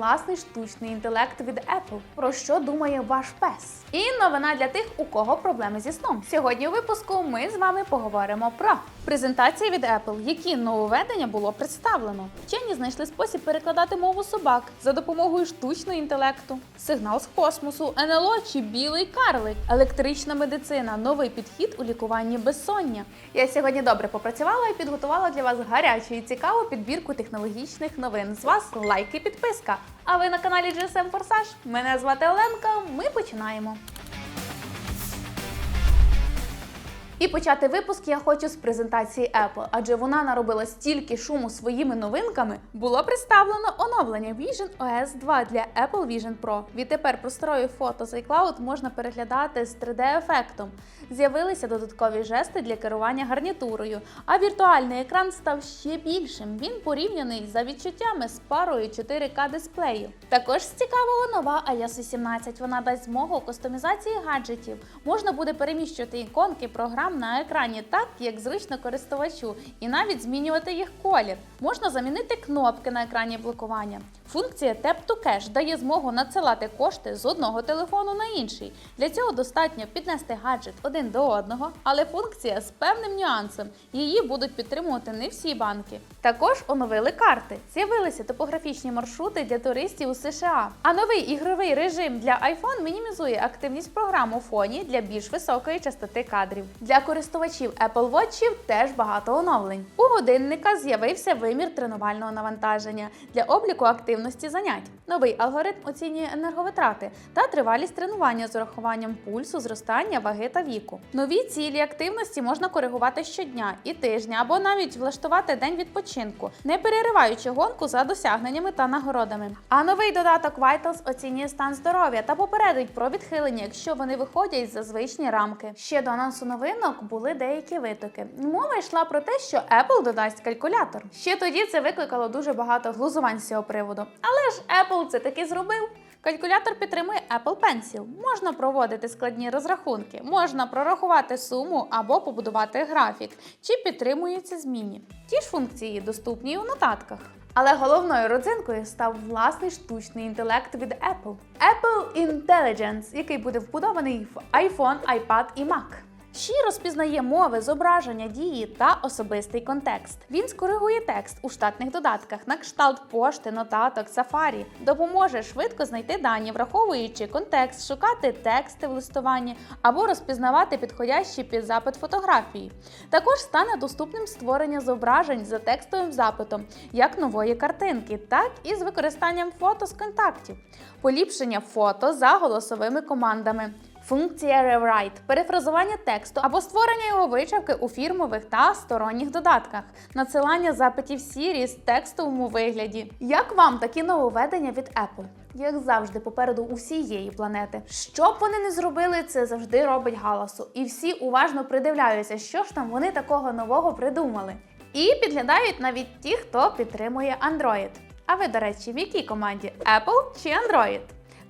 власний штучний інтелект від Apple. Про що думає ваш пес? І новина для тих, у кого проблеми зі сном. Сьогодні у випуску ми з вами поговоримо про презентації від Apple, які нововведення було представлено. Вчені знайшли спосіб перекладати мову собак за допомогою штучного інтелекту, сигнал з космосу, НЛО чи білий карлик, електрична медицина, новий підхід у лікуванні безсоння. Я сьогодні добре попрацювала і підготувала для вас гарячу і цікаву підбірку технологічних новин. З вас лайк і підписка. А ви на каналі GSM Forsage. Мене звати Оленка. Ми починаємо. І почати випуск я хочу з презентації Apple, адже вона наробила стільки шуму своїми новинками. Було представлено оновлення Vision OS 2 для Apple Vision Pro. Відтепер просторові фото з iCloud можна переглядати з 3D-ефектом. З'явилися додаткові жести для керування гарнітурою, а віртуальний екран став ще більшим. Він порівняний за відчуттями з парою 4К дисплею. Також з цікавого нова iOS 18. Вона дасть змогу кастомізації гаджетів. Можна буде переміщувати іконки програм на екрані так, як зручно користувачу, і навіть змінювати їх колір. Можна замінити кнопки на екрані блокування. Функція Tap to Cash дає змогу надсилати кошти з одного телефону на інший. Для цього достатньо піднести гаджет один до одного, але функція з певним нюансом. Її будуть підтримувати не всі банки. Також оновили карти. З'явилися топографічні маршрути для туристів у США. А новий ігровий режим для iPhone мінімізує активність програм у фоні для більш високої частоти кадрів. Для користувачів Apple Watch теж багато оновлень. У годинника з'явився вимір тренувального навантаження для обліку активності занять. Новий алгоритм оцінює енерговитрати та тривалість тренування з урахуванням пульсу, зростання, ваги та віку. Нові цілі активності можна коригувати щодня і тижня або навіть влаштувати день відпочинку, не перериваючи гонку за досягненнями та нагородами. А новий додаток Vitals оцінює стан здоров'я та попередить про відхилення, якщо вони виходять за звичні рамки. Ще до анонсу новинок були деякі витоки. Мова йшла про те, що Apple додасть калькулятор. Ще тоді це викликало дуже багато глузувань з цього приводу. Але ж Apple це таки зробив. Калькулятор підтримує Apple Pencil. Можна проводити складні розрахунки, можна прорахувати суму або побудувати графік, чи підтримуються змінні. Ті ж функції доступні у нотатках. Але головною родзинкою став власний штучний інтелект від Apple. Apple Intelligence, який буде вбудований в iPhone, iPad і Mac. Ші розпізнає мови, зображення, дії та особистий контекст. Він скоригує текст у штатних додатках на кшталт пошти, нотаток, сафарі, допоможе швидко знайти дані, враховуючи контекст, шукати тексти в листуванні або розпізнавати підходящі під запит фотографії. Також стане доступним створення зображень за текстовим запитом, як нової картинки, так і з використанням фото з контактів, поліпшення фото за голосовими командами. Функція Rewrite – перефразування тексту або створення його вичавки у фірмових та сторонніх додатках, надсилання запитів Siri з текстовому вигляді. Як вам такі нововведення від Apple? Як завжди, попереду усієї планети. Що б вони не зробили, це завжди робить галасу. І всі уважно придивляються, що ж там вони такого нового придумали. І підглядають навіть ті, хто підтримує Android. А ви, до речі, в якій команді Apple чи Android?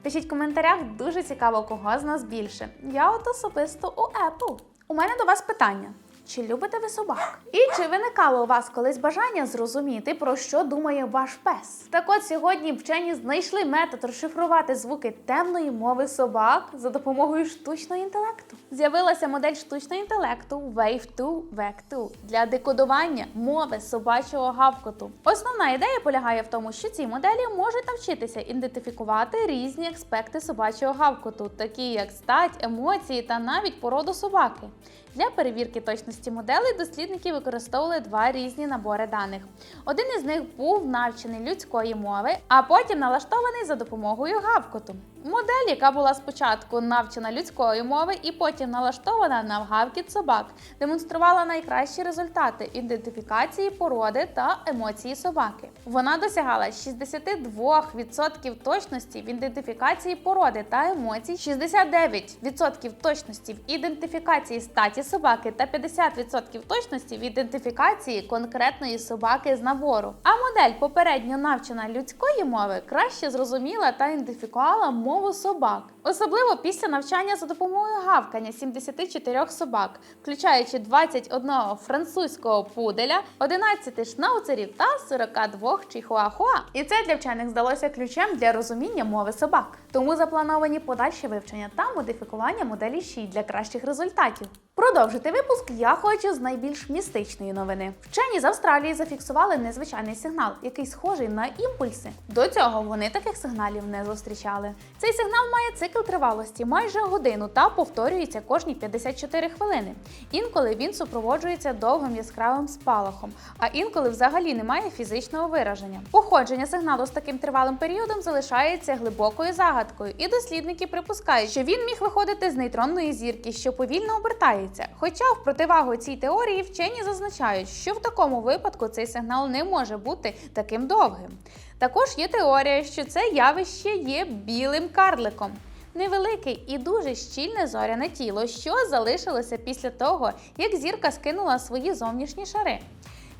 Пишіть в коментарях, дуже цікаво, кого з нас більше. Я от особисто у Apple. У мене до вас питання. Чи любите ви собак? І чи виникало у вас колись бажання зрозуміти, про що думає ваш пес? Так от сьогодні вчені знайшли метод розшифрувати звуки темної мови собак за допомогою штучного інтелекту. З'явилася модель штучного інтелекту Wave 2 VEC 2 для декодування мови собачого гавкоту. Основна ідея полягає в тому, що ці моделі можуть навчитися ідентифікувати різні аспекти собачого гавкоту, такі як стать, емоції та навіть породу собаки. Для перевірки точності моделей дослідники використовували два різні набори даних. Один із них був навчений людської мови, а потім налаштований за допомогою гавкоту. Модель, яка була спочатку навчена людської мови і потім налаштована на гавкіт собак, демонструвала найкращі результати ідентифікації породи та емоції собаки. Вона досягала 62% точності в ідентифікації породи та емоцій, 69% точності в ідентифікації статі собаки та 50% точності в ідентифікації конкретної собаки з набору. А модель попередньо навчена людської мови краще зрозуміла та ідентифікувала мову собак, особливо після навчання за допомогою гавкання 74 собак, включаючи 21 французького пуделя, 11 шнауцерів та 42 чихуахуа. І це для вчених здалося ключем для розуміння мови собак. Тому заплановані подальші вивчення та модифікування моделі 6 для кращих результатів. Продовжити випуск я хочу з найбільш містичної новини. Вчені з Австралії зафіксували незвичайний сигнал, який схожий на імпульси. До цього вони таких сигналів не зустрічали. Цей сигнал має цикл тривалості майже годину та повторюється кожні 54 хвилини. Інколи він супроводжується довгим яскравим спалахом, а інколи взагалі немає фізичного вираження. Походження сигналу з таким тривалим періодом залишається глибокою загадкою, і дослідники припускають, що він міг виходити з нейтронної зірки, що повільно обертається. Хоча в противагу цій теорії вчені зазначають, що в такому випадку цей сигнал не може бути таким довгим. Також є теорія, що це явище є білим карликом. Невелике і дуже щільне зоряне тіло, що залишилося після того, як зірка скинула свої зовнішні шари.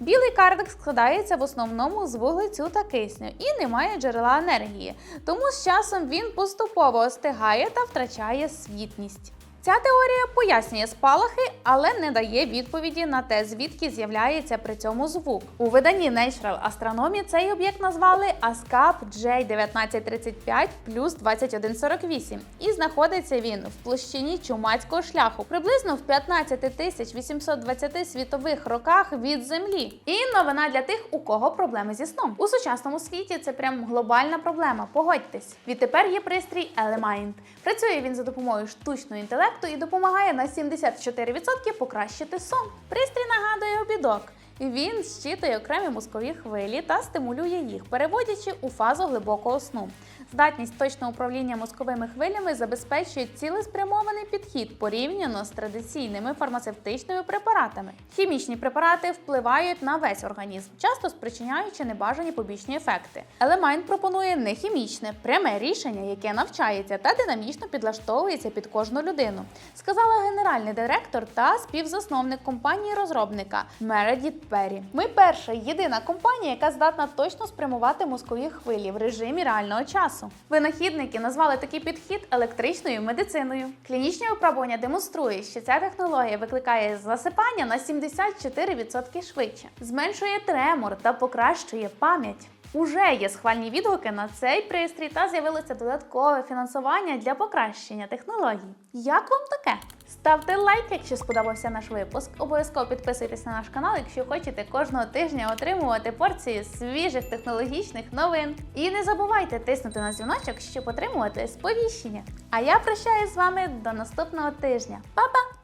Білий карлик складається в основному з вуглецю та кисню і не має джерела енергії, тому з часом він поступово остигає та втрачає світність. Ця теорія пояснює спалахи, але не дає відповіді на те, звідки з'являється при цьому звук. У виданні Natural Astronomy цей об'єкт назвали ASCAP J1935 плюс 2148 і знаходиться він в площині чумацького шляху приблизно в 15 тисяч 820 світових роках від Землі. І новина для тих, у кого проблеми зі сном. У сучасному світі це прям глобальна проблема. Погодьтесь. Відтепер є пристрій Elemind. Працює він за допомогою штучного інтелекту і допомагає на 74% покращити сон. Пристрій нагадує обідок. Він щитує окремі мозкові хвилі та стимулює їх, переводячи у фазу глибокого сну. Здатність точного управління мозковими хвилями забезпечує цілеспрямований підхід порівняно з традиційними фармацевтичними препаратами. Хімічні препарати впливають на весь організм, часто спричиняючи небажані побічні ефекти. Елемайн пропонує не хімічне, пряме рішення, яке навчається та динамічно підлаштовується під кожну людину, сказала генеральний директор та співзасновник компанії розробника Мередіт Перрі. Ми перша єдина компанія, яка здатна точно спрямувати мозкові хвилі в режимі реального часу. Винахідники назвали такий підхід електричною медициною. Клінічні випробування демонструє, що ця технологія викликає засипання на 74% швидше, зменшує тремор та покращує пам'ять. Уже є схвальні відгуки на цей пристрій та з'явилося додаткове фінансування для покращення технологій. Як вам таке? Ставте лайк, якщо сподобався наш випуск. Обов'язково підписуйтесь на наш канал, якщо хочете кожного тижня отримувати порцію свіжих технологічних новин. І не забувайте тиснути на дзвіночок, щоб отримувати сповіщення. А я прощаюсь з вами до наступного тижня. Па-па!